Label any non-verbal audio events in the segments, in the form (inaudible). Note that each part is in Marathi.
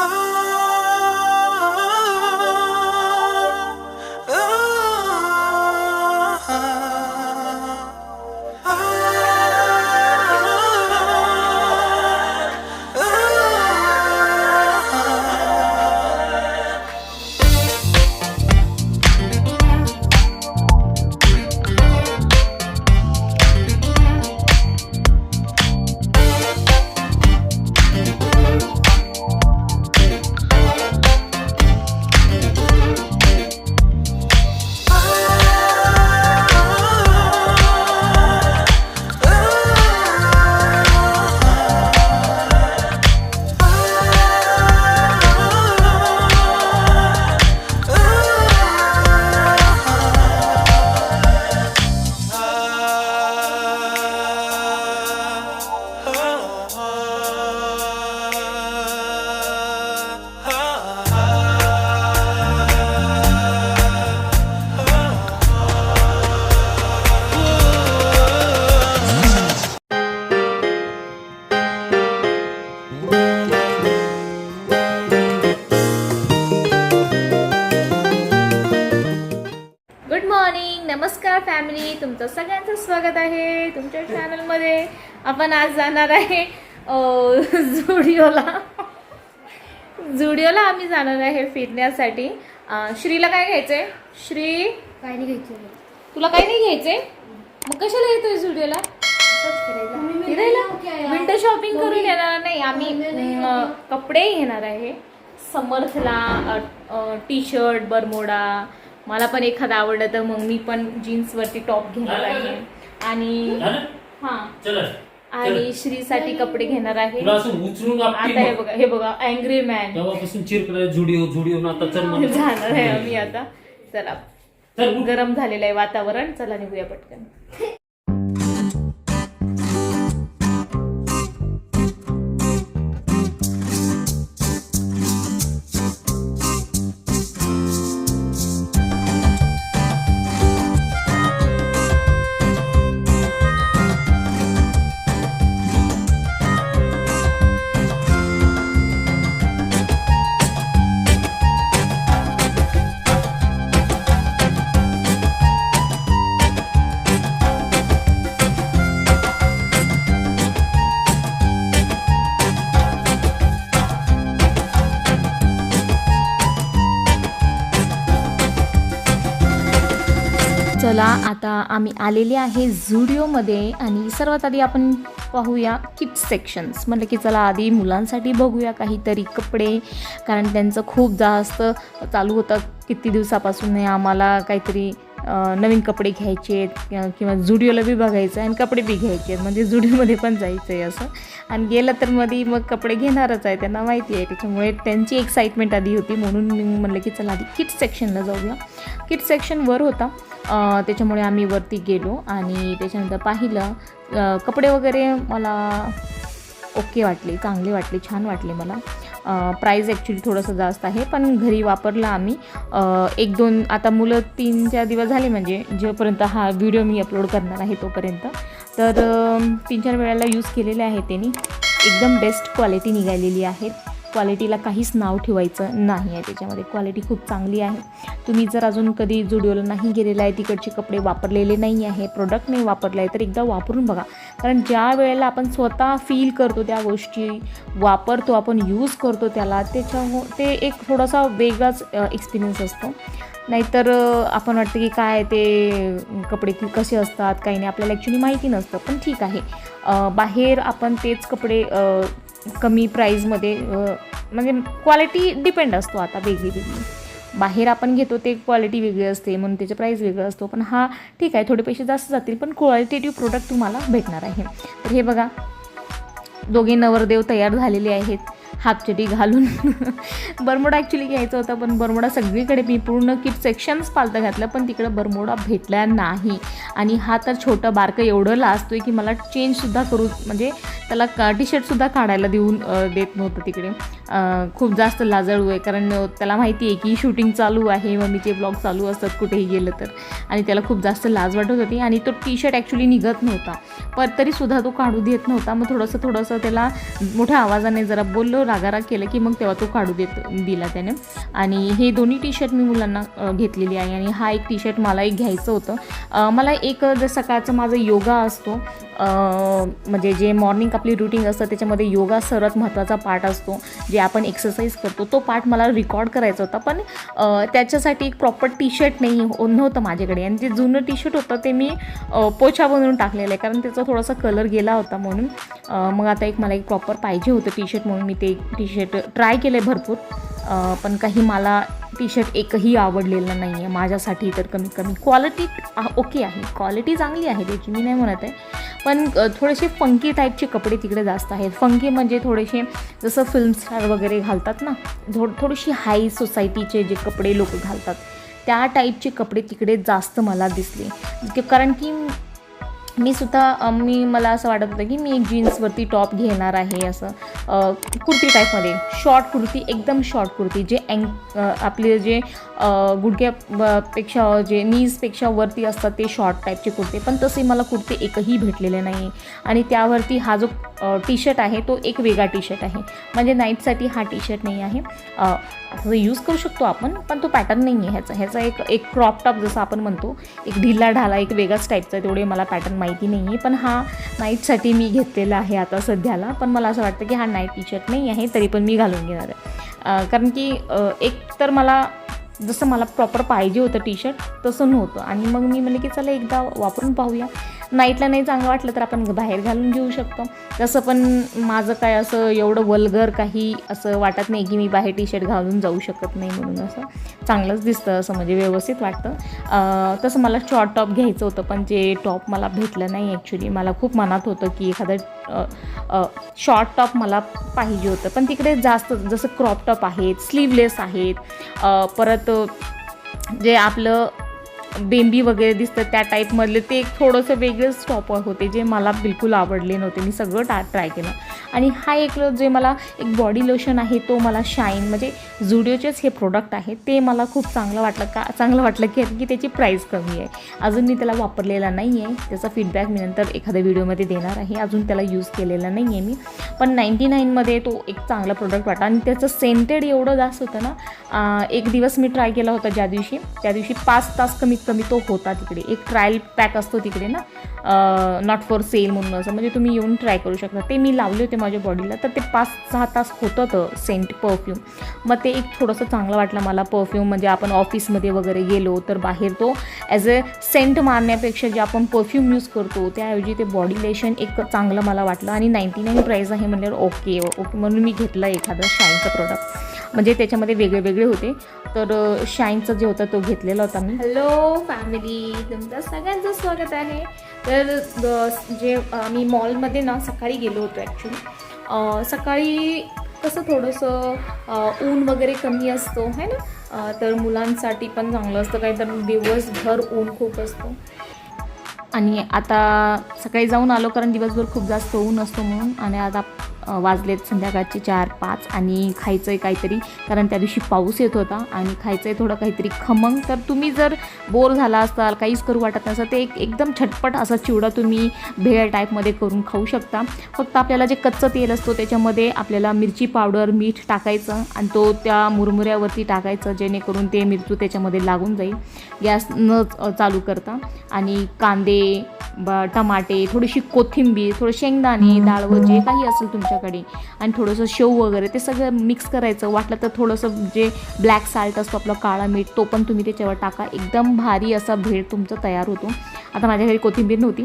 I नमस्कार फॅमिली तुमचं सगळ्यांचं स्वागत आहे तुमच्या चॅनलमध्ये आपण आज जाणार आहे झुडिओला झुडिओला आम्ही जाणार आहे फिरण्यासाठी. श्रीला काय घ्यायचंय? श्री? काय नाही घ्यायचं तुला काही नाही घ्यायचंय? मग कशाला येतोय झुडिओला फिरायला? विंटर शॉपिंग करून येणार नाही. आम्ही कपडे घेणार आहे. समर्थला टी शर्ट बरमोडा मला पण एखादा आवडलं तर मग मी पण जीन्सवरती टॉप घेणार आहे. आणि झालं? हा. आणि श्रीसाठी कपडे घेणार आहे. आता हे. बघा हे बघा अँग्री (laughs) मॅन. जाणार आहे आम्ही आता. चला. गरम झालेलं आहे वातावरण. चला निघूया पटकन. चला आता आम्ही आलेले आहे झुडिओमध्ये आणि सर्वात आधी आपण पाहूया किड्स सेक्शन्स म्हटलं की चला आधी मुलांसाठी बघूया काहीतरी कपडे कारण त्यांचं खूप जास्त चालू होतं किती दिवसापासून आम्हाला काहीतरी नवीन कपडे घ्यायचे आहेत किंवा झुडिओला बी बघायचं आहे आणि कपडे बी घ्यायचे आहेत. म्हणजे झुडिओमध्ये पण जायचं आहे असं. आणि गेलं तर मध्ये मग कपडे घेणारच आहे त्यांना माहिती आहे. त्याच्यामुळे त्यांची एक्साइटमेंट आधी होती. म्हणून मी म्हणलं की चला आधी किड्स सेक्शनला जाऊया. किड्स सेक्शन वर होता. त्याच्यामुळे आम्ही वरती गेलो आणि त्याच्यानंतर पाहिलं कपडे वगैरे मला ओके वाटले चांगले वाटले छान वाटले मला. प्राईज ॲक्च्युली थोडंसं जास्त आहे पण घरी वापरला आम्ही. एक दोन आता मुलं तीन चार दिवस झाले म्हणजे जोपर्यंत हा व्हिडिओ मी अपलोड करणार आहे तोपर्यंत. तर तीन चार वेळेला यूज केलेले आहे त्यांनी. एकदम बेस्ट क्वालिटी निघालेली आहे. क्वालिटीला काहीच नाव ठेवायचं नाही आहे त्याच्यामध्ये. क्वालिटी खूप चांगली आहे. तुम्ही जर अजून कधी जुडिओला नाही गेलेला आहे तिकडचे कपडे वापरलेले नाही आहे प्रोडक्ट नाही वापरले आहे तर एकदा वापरून बघा. कारण ज्या वेळेला आपण स्वतः फील करतो त्या गोष्टी वापरतो आपण यूज करतो त्याला त्याच्या हो, ते एक थोडासा वेगळाच एक्सपिरियन्स असतो. नाहीतर आपण वाटतं की काय ते कपडे की कसे असतात काही नाही आपल्याला ॲक्च्युली माहिती नसतं. पण ठीक आहे. बाहेर आपण तेच कपडे कमी प्राईजमध्ये म्हणजे क्वालिटी डिपेंड असतो आता वेगळी वेगळी. बाहेर आपण घेतो ते क्वालिटी वेगळी असते म्हणून त्याचे प्राईस वेगळं असतो. पण हा ठीक आहे थोडे पैसे जास्त जातील पण क्वालिटेटिव्ह प्रोडक्ट तुम्हाला भेटणार आहे. तर हे बघा दोघे नवरदेव तयार झालेले आहेत. हाफचटी घालून. बरमोडा ॲक्च्युली घ्यायचा होता पण बरमोडा सगळीकडे मी पूर्ण किट सेक्शन्स पालतं घातलं पण तिकडं बरमोडा भेटला नाही. आणि हा तर छोटं बारकं एवढं लाजतो आहे की मला चेंजसुद्धा करू म्हणजे त्याला का टी शर्टसुद्धा काढायला देऊन देत नव्हतं तिकडे. खूप जास्त लाजळू आहे कारण त्याला माहिती आहे की शूटिंग चालू आहे मम्मीचे ब्लॉग चालू असतात कुठेही गेलं तर. आणि त्याला खूप जास्त लाज वाटत होती आणि तो टी शर्ट ॲक्च्युली निघत नव्हता. पण तरीसुद्धा तो काढू देत नव्हता. मग थोडंसं थोडंसं त्याला मोठ्या आवाजाने जरा बोललो रागाराग केलं की मग तेव्हा तो काढू देत दिला त्याने. आणि हे दोन्ही टी शर्ट मी मुलांना घेतलेली आहे. आणि हा एक टी शर्ट मला एक घ्यायचं होतं. मला एक जर सकाळचं माझं योगा असतो म्हणजे जे मॉर्निंग आपली रुटीन असतं त्याच्यामध्ये योगा सर्वात महत्त्वाचा पार्ट असतो. जे आपण एक्सरसाइज करतो तो पार्ट मला रेकॉर्ड करायचा होता. पण त्याच्यासाठी एक प्रॉपर टी शर्ट नाही हो- नव्हतं माझ्याकडे. आणि जे जुनं टी शर्ट होतं ते मी पोछा बनवून टाकलेलं आहे. कारण त्याचा थोडासा कलर गेला होता म्हणून. मग आता एक मला एक प्रॉपर पाहिजे होतं टी शर्ट म्हणून. मी ते टी शर्ट ट्राय केलं आहे भरपूर पण काही मला टी शर्ट एकही आवडलेलं नाही आहे माझ्यासाठी तर कमीत कमी क्वालिटी ओके आहे. क्वालिटी चांगली आहे त्याची मी नाही म्हणत आहे. पण थोडेसे फंकी टाईपचे कपडे तिकडे जास्त आहेत. फंकी म्हणजे थोडेसे जसं फिल्म स्टार वगैरे घालतात ना थोड थोडीशी हाय सोसायटीचे जे कपडे लोक घालतात त्या टाईपचे कपडे तिकडे जास्त मला दिसले. कारण की मी सुद्धा मी मला असं वाटत होतं की मी एक जीन्सवरती टॉप घेणार आहे असं. कुर्ती टाईपमध्ये. शॉर्ट कुर्ती एकदम शॉर्ट कुर्ती जे अँक आपले जे गुडघ्यापेक्षा गुडघ्या पेक्षा जे नीजपेक्षा वरती असतात ते शॉर्ट टाईपचे कुर्ते. पण तसे मला कुर्ते एकही भेटलेले नाही. आणि त्यावरती हा जो टी शर्ट आहे तो एक वेगळा टी शर्ट आहे. म्हणजे नाईटसाठी हा टी शर्ट नाही आहे. असं यूज करू शकतो आपण पण तो पॅटर्न नाही आहे ह्याचा. ह्याचा एक एक क्रॉप टॉप जसं आपण म्हणतो एक ढिला ढाला एक वेगळाच टाईपचा तेवढे मला पॅटर्न माहिती माहिती नाही आहे पण हा नाईटसाठी मी घेतलेला आहे आता सध्याला. पण मला असं वाटतं की हा नाईट टी शर्ट नाही आहे तरी पण मी घालून घेणार आहे. कारण की एक तर मला जसं मला प्रॉपर पाहिजे होतं टी शर्ट तसं नव्हतं. आणि मग मी म्हणले की चला एकदा वापरून पाहूया. नाईटला नाही चांगलं वाटलं तर आपण बाहेर घालून घेऊ शकतो. तसं पण माझं काय असं एवढं वल्गर काही असं वाटत नाही की मी बाहेर टी शर्ट घालून जाऊ शकत नाही म्हणून असं. चांगलंच दिसतं असं म्हणजे व्यवस्थित वाटतं. तसं मला शॉर्ट टॉप घ्यायचं होतं पण जे टॉप मला भेटलं नाही ॲक्च्युली मला खूप मनात होतं की एखादं शॉर्ट टॉप मला पाहिजे होतं. पण तिकडे जास्त जसं क्रॉप टॉप आहेत स्लीवलेस आहेत परत जे आपलं बेंबी वगैरे दिसतं त्या टाईपमधले ते एक थोडंसं वेगळेच टॉपर होते जे मला बिलकुल आवडले नव्हते. मी सगळं टा ट्राय केलं. आणि हा एक जे मला एक बॉडी लोशन आहे तो मला शाईन म्हणजे झुडिओचेच हे प्रोडक्ट आहे ते मला खूप चांगलं वाटलं का चांगलं वाटलं की की त्याची प्राईस कमी आहे. अजून मी त्याला वापरलेला नाही आहे त्याचा फीडबॅक मी नंतर एखाद्या व्हिडिओमध्ये देणार आहे. अजून त्याला यूज केलेला नाही आहे मी. पण नाईन्टी नाईनमध्ये तो एक चांगला प्रोडक्ट वाटला. आणि त्याचं सेंटेड एवढं जास्त होतं ना एक दिवस मी ट्राय केला होता ज्या दिवशी. त्या दिवशी पाच तास कमी कमीत कमी तो होता तिकडे. एक ट्रायल पॅक असतो तिकडे ना नॉट फॉर सेल म्हणून असं. म्हणजे तुम्ही येऊन ट्राय करू शकता. ते मी लावले होते माझ्या बॉडीला तर ते पाच सहा तास होतं तर सेंट परफ्यूम मग ते एक थोडंसं चांगलं वाटलं मला परफ्यूम म्हणजे आपण ऑफिसमध्ये वगैरे गेलो तर बाहेर तो ॲज अ सेंट मारण्यापेक्षा जे आपण परफ्यूम यूज करतो त्याऐवजी ते बॉडी लेशन एक चांगलं मला वाटलं. आणि नाईन्टी नाईन प्राईज आहे म्हणल्यावर ओके ओके म्हणून मी घेतला एखादं शाईनचं प्रोडक्ट म्हणजे त्याच्यामध्ये वेगळे वेगळे होते. तर शाईनचा जे होता तो घेतलेला होता मी. Hello family. तुमचं सगळ्यांचं स्वागत आहे. तर जे मी मॉलमध्ये ना सकाळी गेलो होतो ॲक्च्युली सकाळी कसं थोडंसं ऊन वगैरे कमी असतो है ना? तर मुलांसाठी पण चांगलं असतं काही तर दिवसभर ऊन खूप असतो. आणि आता सकाळी जाऊन आलो कारण दिवसभर खूप जास्त ऊन असतो म्हणून. आणि आता वाजलेत संध्याकाळचे चार पाच आणि खायचं आहे काहीतरी कारण त्या दिवशी पाऊस येत होता आणि खायचं आहे थोडं काहीतरी खमंग. तर तुम्ही जर बोर झाला असाल काहीच करू वाटत नसेल ते एक एकदम झटपट असा चिवडा तुम्ही भेळ टाईपमध्ये करून खाऊ शकता. फक्त आपल्याला जे कच्चं तेल असतो त्याच्यामध्ये आपल्याला मिरची पावडर मीठ टाकायचं आणि तो त्या मुरमुऱ्यावरती टाकायचं जेणेकरून ते मिरचू त्याच्यामध्ये लागून जाईल. गॅस न चालू करता. आणि कांदे ब टमाटे थोडीशी कोथिंबीर थोडं शेंगदाणे डाळवं जे काही असेल तुमच्याकडे. आणि थोडंसं शेव वगैरे ते सगळं मिक्स करायचं. वाटलं तर थोडंसं जे ब्लॅक साल्ट असतो आपलं काळा मीठ तो पण तुम्ही त्याच्यावर टाका. एकदम भारी असा भेळ तुमचा तयार होतो. आता माझ्या घरी कोथिंबीर नव्हती.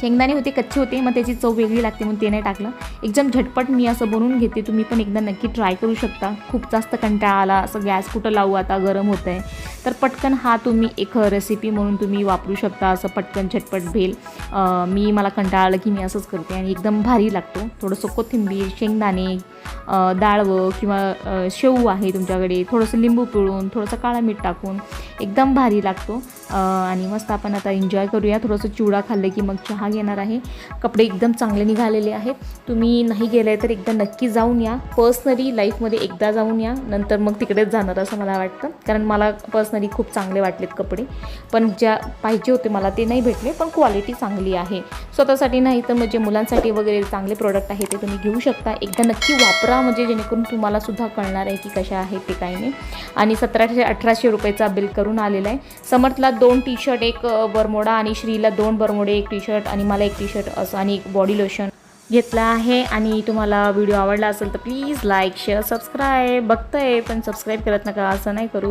शेंगदाणे होते कच्चे होते मग त्याची चव वेगळी लागते म्हणून ते नाही टाकलं. एकदम झटपट मी असं बनवून घेते. तुम्ही पण एकदा नक्की ट्राय करू शकता. खूप जास्त कंटाळा आला असं गॅस कुठं लावू? आता गरम होतं आहे तर पटकन हा तुम्ही एक रेसिपी म्हणून तुम्ही वापरू शकता असं पटकन झटपट भेल. मी मला कंटाळा आलं की मी असंच करते आणि एकदम भारी लागतो. थोडंसं कोथिंबीर शेंगदाणे डाळवं किंवा अं, शेव आहे तुमच्याकडे. थोडंसं लिंबू पिळून थोडंसं काळा मीठ टाकून एकदम भारी लागतो. आणि मस्त आपण आता एन्जॉय करूया. थोडंसं चिवडा खाल्लं की मग चहा घेणार आहे. कपडे एकदम चांगले निघालेले आहेत. तुम्ही नाही गेले तर एकदा नक्की जाऊन या. पर्सनली लाईफमध्ये एकदा जाऊन या. नंतर मग तिकडेच जाणार असं मला वाटतं. कारण मला पर्सनली खूप चांगले वाटलेत कपडे. पण ज्या पाहिजे होते मला ते नाही भेटले. पण क्वालिटी चांगली आहे. स्वतःसाठी नाही तर म्हणजे मुलांसाठी वगैरे चांगले प्रोडक्ट आहे ते तुम्ही घेऊ शकता. एकदा नक्की वापरा. म्हणजे जेणेकरून तुम्हाला सुद्धा कळणार आहे की कशा आहेत ते काही नाही. आणि सतराशे अठराशे रुपयेचा बिल करून आलेला आहे. समर्थला दोन टी शर्ट एक बरमोडा आणि श्रीला दोन बरमोडे एक टी शर्ट आणि मला एक टी शर्ट असं आणि एक बॉडी लोशन घेतला आहे. आणि तुम्हाला व्हिडिओ आवडला असेल तर प्लीज लाईक शेअर सबस्क्राईब बघतंय पण सबस्क्राईब करत नका असं नाही करू.